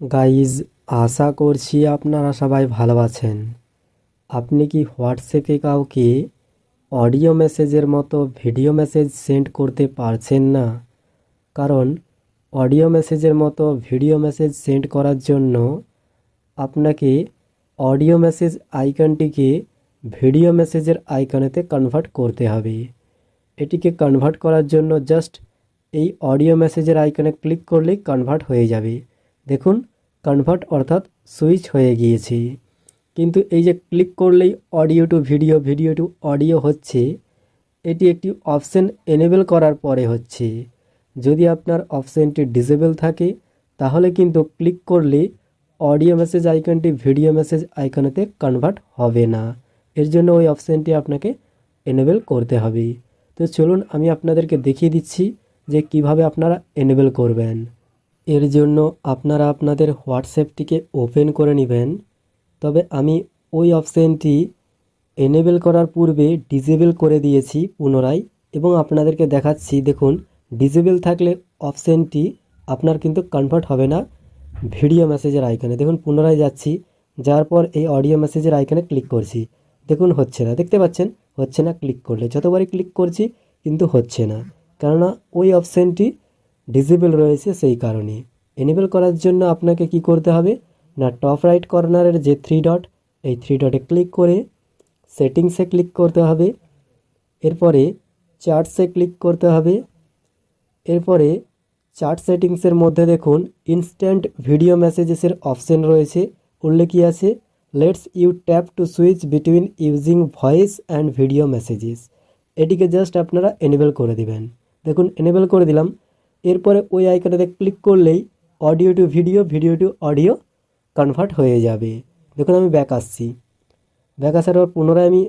Guys আশা করছি আপনারা সবাই ভালো আছেন। আপনি কি হোয়াটসঅ্যাপে কাউকে অডিও মেসেজের মতো ভিডিও মেসেজ সেন্ড করতে পারছেন না? কারণ অডিও মেসেজের মতো ভিডিও মেসেজ সেন্ড করার জন্য আপনাকে অডিও মেসেজ আইকনটিকে ভিডিও মেসেজের আইকনেতে কনভার্ট করতে হবে। এটিকে কনভার্ট করার জন্য জাস্ট এই অডিও মেসেজের আইকনে ক্লিক করলেই কনভার্ট হয়ে যাবে। দেখুন কনভার্ট অর্থাৎ সুইচ হয়ে গিয়েছে। কিন্তু এই যে ক্লিক করলেই audio to video video to audio হচ্ছে, এটি একটি অপশান এনেবেল করার পরে হচ্ছে। যদি আপনার অপশানটি ডিসেবল থাকে, তাহলে কিন্তু ক্লিক করলে অডিও মেসেজ আইকনটি ভিডিও মেসেজ আইকনেতে কনভার্ট হবে না। এর জন্য ওই অপশানটি আপনাকে এনেবেল করতে হবে। তো চলুন আমি আপনাদেরকে দেখিয়ে দিচ্ছি যে কীভাবে আপনারা এনেবেল করবেন। এর জন্য আপনারা আপনাদের হোয়াটসঅ্যাপটিকে ওপেন করে নেবেন। তবে আমি ওই অপশানটি এনেবেল করার পূর্বে ডিসেবল করে দিয়েছি পুনরায় এবং আপনাদেরকে দেখাচ্ছি, দেখুন ডিসেবল থাকলে অপশানটি আপনার কিন্তু কনভার্ট হবে না ভিডিও মেসেজের আইকনে দেখুন, পুনরায় যাচ্ছি, যাওয়ার পর এই অডিও মেসেজের আইকনে ক্লিক করছি। দেখুন, হচ্ছে না। দেখতে পাচ্ছেন? হচ্ছে না ক্লিক করলে। যতবারই ক্লিক করছি, কিন্তু হচ্ছে না। কেননা ওই অপশানটি ডিসেবল রয়েছে সেই কারণে। এনেবেল করার জন্য আপনাকে কি করতে হবে? না টপ রাইট কর্নারের যে থ্রি ডট এই থ্রি ডটে ক্লিক করে সেটিংসে ক্লিক করতে হবে। এরপরে চার্টসে ক্লিক করতে হবে। এরপরে চার্ট সেটিংসের মধ্যে দেখুন ইনস্ট্যান্ট ভিডিও মেসেজেসের অপশন রয়েছে উল্লেখ আছে। Lets you tap to switch between using voice and video messages এটিকে জাস্ট আপনারা এনেবেল করে দিবেন। দেখুন এনেবেল করে দিলাম। এরপরে ওই আইকনেতে ক্লিক করলেই audio to video video to audio convert হয়ে যাবে। দেখুন আমি ব্যাক আসছি। ব্যাক আসার পর পুনরায় আমি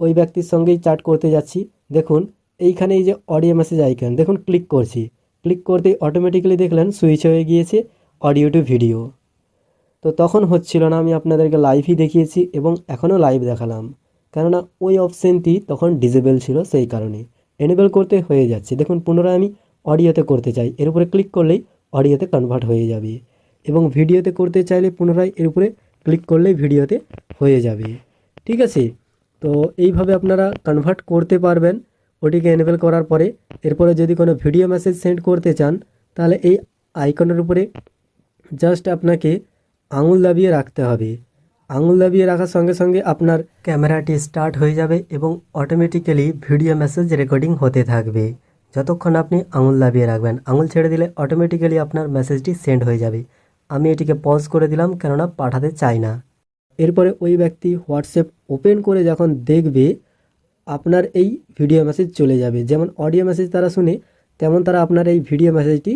ওই ব্যক্তির সঙ্গেই চাট করতে যাচ্ছি। দেখুন এইখানে এই যে অডিও মেসেজ আইকন দেখুন ক্লিক করছি। ক্লিক করতেই অটোমেটিক্যালি দেখলেন সুইচ হয়ে গিয়েছে অডিও টু ভিডিও তো তখন হচ্ছিল না, আমি আপনাদেরকে লাইভই দেখিয়েছি এবং এখনও লাইভ দেখালাম। কেননা ওই অপশানটি তখন ডিজেবল ছিল সেই কারণে। এনেবেল করতে হয়ে যাচ্ছে। দেখুন, পুনরায় আমি অডিওতে করতে চাই, এর উপরে ক্লিক করলেই অডিওতে কনভার্ট হয়ে যাবে এবং ভিডিওতে করতে চাইলে পুনরায় এর উপরে ক্লিক করলেই ভিডিওতে হয়ে যাবে। ঠিক আছে? তো এইভাবে আপনারা কনভার্ট করতে পারবেন। ওটিকে এনেবেল করার পরে এরপরে যদি কোনো ভিডিও মেসেজ সেন্ড করতে চান, তাহলে এই আইকনের উপরে জাস্ট আপনাকে আঙুল দাবিয়ে রাখতে হবে। আঙুল দাবিয়ে রাখার সঙ্গে সঙ্গে আপনার ক্যামেরাটি স্টার্ট হয়ে যাবে এবং অটোমেটিক্যালি ভিডিও মেসেজ রেকর্ডিং হতে থাকবে। যতক্ষণ আপনি আঙুল দাবিয়ে রাখবেন, আঙুল ছেড়ে দিলে অটোমেটিক্যালি আপনার মেসেজটি সেন্ড হয়ে যাবে। আমি এটিকে পজ করে দিলাম, কেননা পাঠাতে চাই না। এরপরে ওই ব্যক্তি হোয়াটসঅ্যাপ ওপেন করে যখন দেখবে, আপনার এই ভিডিও মেসেজ চলে যাবে। যেমন অডিও মেসেজ তারা শুনে, তেমন তারা আপনার এই ভিডিও মেসেজটি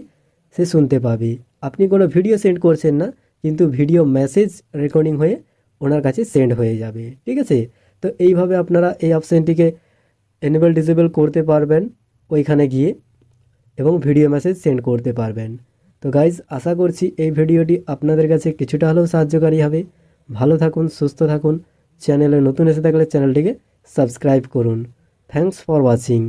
সে শুনতে পাবে। আপনি কোনো ভিডিও সেন্ড করছেন না, কিন্তু ভিডিও মেসেজ রেকর্ডিং হয়ে ওনার কাছে সেন্ড হয়ে যাবে। ঠিক আছে? তো এইভাবে আপনারা এই অপশানটিকে এনেবল ডিসেবল করতে পারবেন। ওইখানে গিয়ে এবং ভিডিও মেসেজ সেন্ড করতে পারবেন। তো গাইজ আশা করছি এই ভিডিওটি আপনাদের কাছে কিছুটা হলেও সাহায্যকারী হবে। ভালো থাকুন, সুস্থ থাকুন। চ্যানেলে নতুন এসে থাকলে চ্যানেলটিকে সাবস্ক্রাইব করুন। Thanks for watching